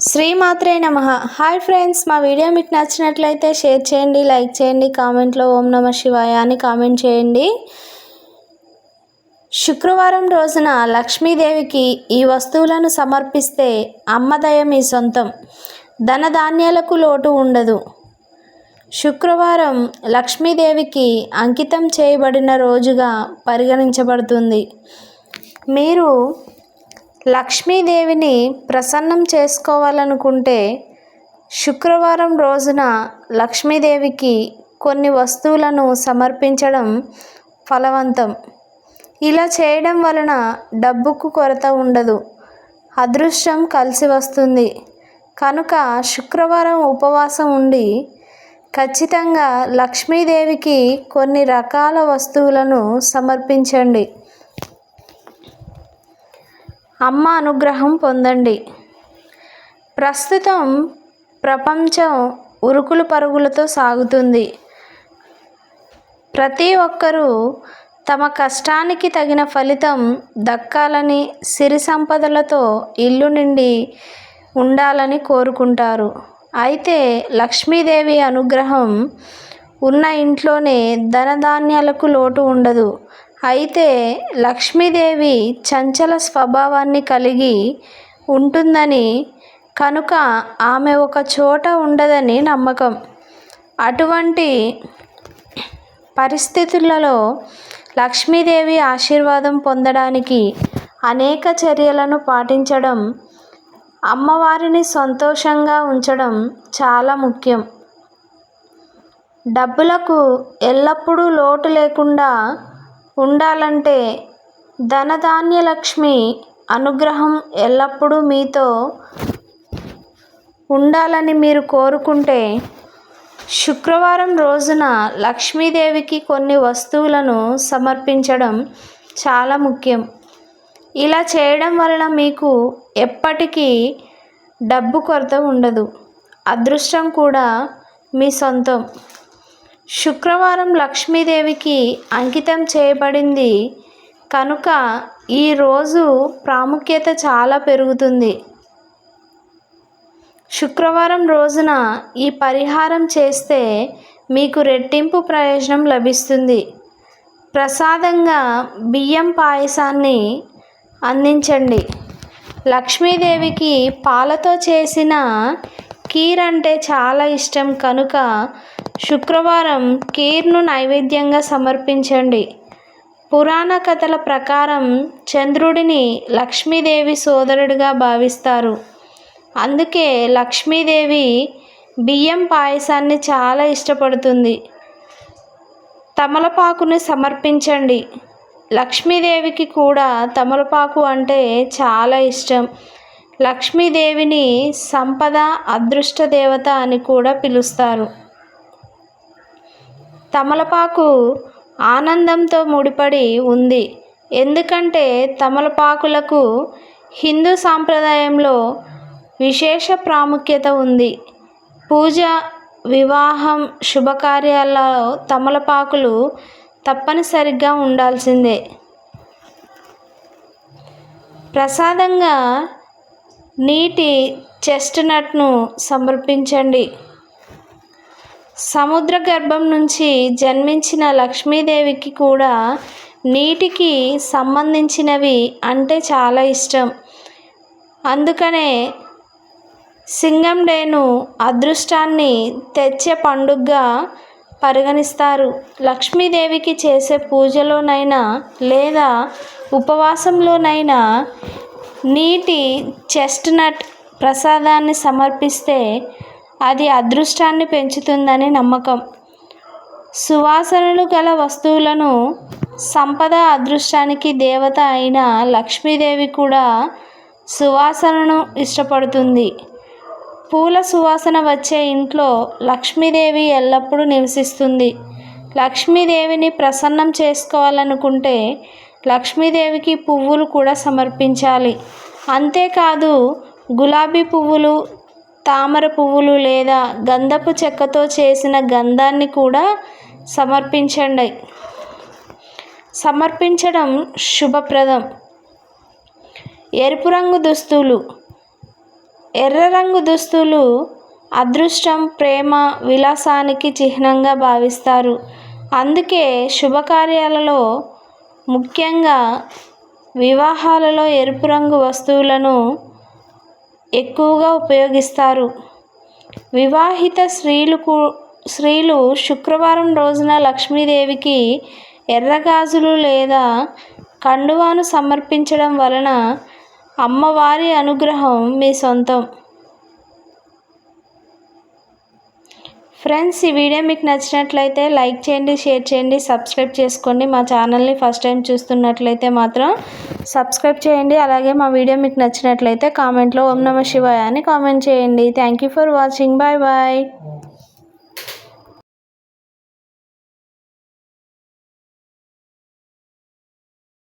శ్రీమాత్రే నమ. Hi friends మా వీడియో మీకు నచ్చినట్లయితే షేర్ చేయండి లైక్ చేయండి కామెంట్లో ఓం నమ శివాయ అని కామెంట్ చేయండి. శుక్రవారం రోజున లక్ష్మీదేవికి ఈ వస్తువులను సమర్పిస్తే అమ్మదయ మీ సొంతం. ధనధాన్యాలకు లోటు ఉండదు. శుక్రవారం లక్ష్మీదేవికి అంకితం చేయబడిన రోజుగా పరిగణించబడుతుంది. మీరు లక్ష్మీదేవిని ప్రసన్నం చేసుకోవాలనుకుంటే శుక్రవారం రోజున లక్ష్మీదేవికి కొన్ని వస్తువులను సమర్పించడం ఫలవంతం. ఇలా చేయడం వలన డబ్బుకు కొరత ఉండదు. అదృష్టం కలిసి వస్తుంది. కనుక శుక్రవారం ఉపవాసం ఉండి ఖచ్చితంగా లక్ష్మీదేవికి కొన్ని రకాల వస్తువులను సమర్పించండి. అమ్మ అనుగ్రహం పొందండి. ప్రస్తుతం ప్రపంచం ఉరుకులు పరుగులతో సాగుతుంది. ప్రతి ఒక్కరూ తమ కష్టానికి తగిన ఫలితం దక్కాలని సిరి సంపదలతో ఇల్లు నిండి ఉండాలని కోరుకుంటారు. అయితే లక్ష్మీదేవి అనుగ్రహం ఉన్న ఇంట్లోనే ధనధాన్యాలకు లోటు ఉండదు. అయితే లక్ష్మీదేవి చంచల స్వభావాన్ని కలిగి ఉంటుందని కనుక ఆమె ఒక చోట ఉండదని నమ్మకం. అటువంటి పరిస్థితులలో లక్ష్మీదేవి ఆశీర్వాదం పొందడానికి అనేక చర్యలను పాటించడం అమ్మవారిని సంతోషంగా ఉంచడం చాలా ముఖ్యం. డబ్బులకు ఎల్లప్పుడూ లోటు లేకుండా ఉండాలంటే ధనధాన్య లక్ష్మి అనుగ్రహం ఎల్లప్పుడూ మీతో ఉండాలని మీరు కోరుకుంటే శుక్రవారం రోజున లక్ష్మీదేవికి కొన్ని వస్తువులను సమర్పించడం చాలా ముఖ్యం. ఇలా చేయడం వలన మీకు ఎప్పటికీ డబ్బు కొరత ఉండదు. అదృష్టం కూడా మీ సొంతం. శుక్రవారం లక్ష్మీదేవికి అంకితం చేయబడింది. కనుక ఈరోజు ప్రాముఖ్యత చాలా పెరుగుతుంది. శుక్రవారం రోజున ఈ పరిహారం చేస్తే మీకు రెట్టింపు ప్రయోజనం లభిస్తుంది. ప్రసాదంగా బియ్యం పాయసాన్ని అందించండి. లక్ష్మీదేవికి పాలతో చేసిన కీర్ అంటే చాలా ఇష్టం. కనుక శుక్రవారం కీర్ను నైవేద్యంగా సమర్పించండి. పురాణ కథల ప్రకారం చంద్రుడిని లక్ష్మీదేవి సోదరుడిగా భావిస్తారు. అందుకే లక్ష్మీదేవి బియ్యం పాయసాన్ని చాలా ఇష్టపడుతుంది. తమలపాకుని సమర్పించండి. లక్ష్మీదేవికి కూడా తమలపాకు అంటే చాలా ఇష్టం. లక్ష్మీదేవిని సంపద అదృష్ట దేవత అని కూడా పిలుస్తారు. తమలపాకు ఆనందంతో ముడిపడి ఉంది. ఎందుకంటే తమలపాకులకు హిందూ సాంప్రదాయంలో విశేష ప్రాముఖ్యత ఉంది. పూజ వివాహం శుభకార్యాల్లో తమలపాకులు తప్పనిసరిగా ఉండాల్సిందే. ప్రసాదంగా నీటి చెస్ట్నట్ను సమర్పించండి. సముద్ర గర్భం నుంచి జన్మించిన లక్ష్మీదేవికి కూడా నీటికి సంబంధించినవి అంటే చాలా ఇష్టం. అందుకనే సింగం డేను అదృష్టాన్ని తెచ్చే పండుగగా పరిగణిస్తారు. లక్ష్మీదేవికి చేసే పూజలోనైనా లేదా ఉపవాసంలోనైనా నీటి చెస్ట్నట్ ప్రసాదాన్ని సమర్పిస్తే అది అదృష్టాన్ని పెంచుతుందని నమ్మకం. సువాసనలు గల వస్తువులను సంపద అదృష్టానికి దేవత అయిన లక్ష్మీదేవి కూడా సువాసనను ఇష్టపడుతుంది. పూల సువాసన వచ్చే ఇంట్లో లక్ష్మీదేవి ఎల్లప్పుడూ నివసిస్తుంది. లక్ష్మీదేవిని ప్రసన్నం చేసుకోవాలనుకుంటే లక్ష్మీదేవికి పువ్వులు కూడా సమర్పించాలి. అంతేకాదు గులాబీ పువ్వులు తామర పువ్వులు లేదా గంధపు చెక్కతో చేసిన గంధాన్ని కూడా సమర్పించండి. సమర్పించడం శుభప్రదం. ఎరుపు రంగు దుస్తులు. ఎర్ర రంగు దుస్తులు అదృష్టం ప్రేమ విలాసానికి చిహ్నంగా భావిస్తారు. అందుకే శుభకార్యాలలో ముఖ్యంగా వివాహాలలో ఎరుపు రంగు వస్తువులను ఎక్కువగా ఉపయోగిస్తారు. వివాహిత స్త్రీలకు స్త్రీలు శుక్రవారం రోజున లక్ష్మీదేవికి ఎర్రగాజులు లేదా కండువాను సమర్పించడం వలన అమ్మవారి అనుగ్రహం మీ సొంతం. ఫ్రెండ్స్ ఈ వీడియో మీకు నచ్చినట్లయితే లైక్ చేయండి షేర్ చేయండి సబ్స్క్రైబ్ చేసుకోండి. మా ఛానల్ని ఫస్ట్ టైం చూస్తున్నట్లయితే మాత్రం సబ్స్క్రైబ్ చేయండి. అలాగే మా వీడియో మీకు నచ్చినట్లయితే కామెంట్లో ఓం నమ శివాయ అని కామెంట్ చేయండి. Thank you for watching bye bye